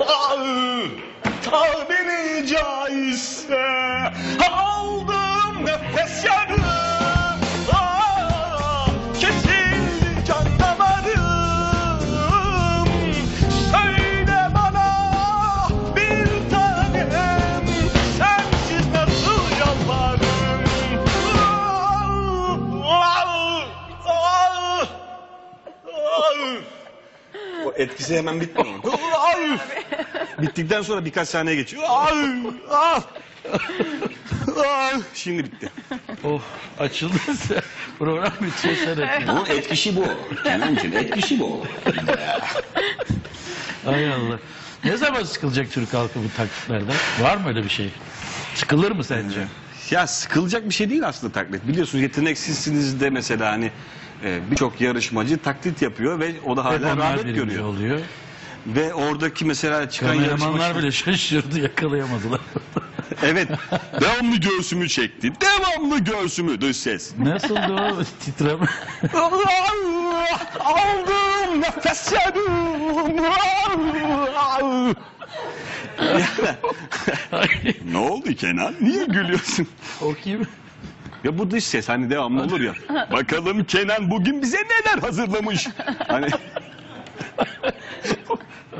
al tabiri caizse. al O etkisi hemen bitmiyor. Ay! Bittikten sonra birkaç saniye geçiyor. Ay! Ah! Ah! Şimdi bitti. Oh açıldı. Program bitiyor seyret. Bu etkisi bu. Kenancığım etkisi bu. Hay Allah. Ne zaman sıkılacak Türk halkı bu taklitlerden? Var mı öyle bir şey? Sıkılır mı sence? Ya sıkılacak bir şey değil aslında taklit. Biliyorsunuz yeteneksizsiniz de mesela hani e, birçok yarışmacı taklit yapıyor ve o da hala onlar rağbet birinci görüyor. oluyor. Ve oradaki mesela çıkan Kameramanlar yarışmacı... bile şaşırdı yakalayamadılar. Evet. devamlı göğsümü çekti. Devamlı göğsümü dış ses. Nasıldı o titreme? Aldım nefes yanım. ne oldu Kenan? Niye gülüyorsun? o kim? Ya bu dış ses hani devamlı olur ya. Bakalım Kenan bugün bize neler hazırlamış. Hani